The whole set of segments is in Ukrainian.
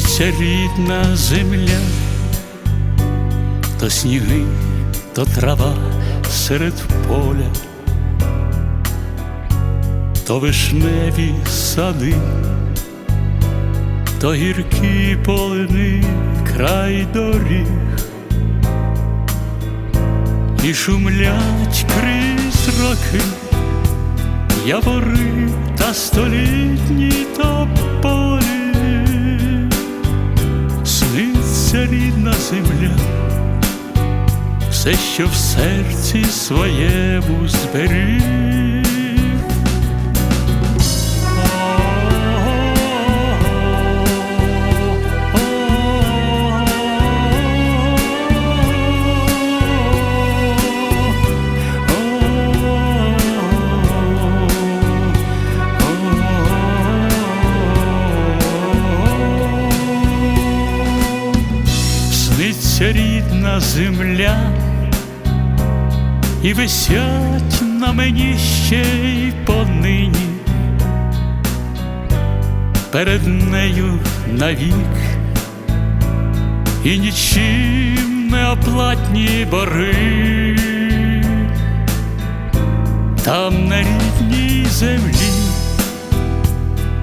сниться рідна земля, то сніги, то трава серед поля, то вишневі сади, то гіркі полини край доріг, і шумлять крізь роки, явори та столітні тополі, сниться рідна земля, все, що в серці своєму зберіг. Сниться рідна земля, і висять на мені ще й понині, перед нею навік, і нічим не оплатні бори, там на рідній землі,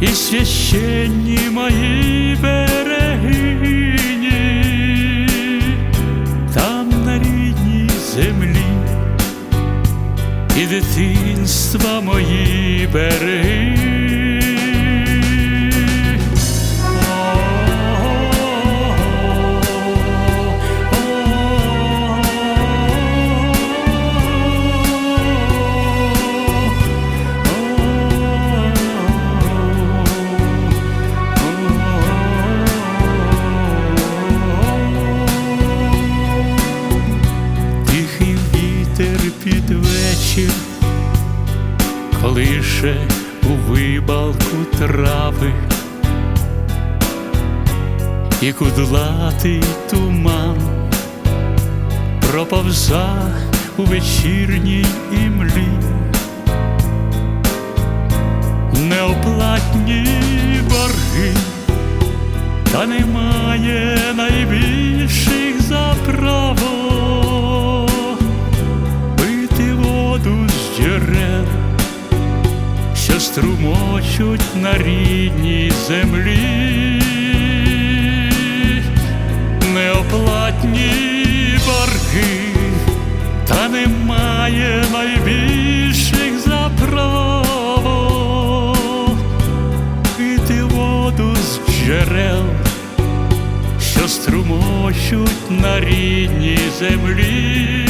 і священні мої берегині, дитинства мої береги. Вітер під вечір, колише у вибалку трави, і кудлатий туман проповза у вечірній імлі, неоплатні борги, та немає струмочуть на рідній землі, неоплатні борги, та немає найбільших за пити воду з джерел, що струмочуть на рідній землі.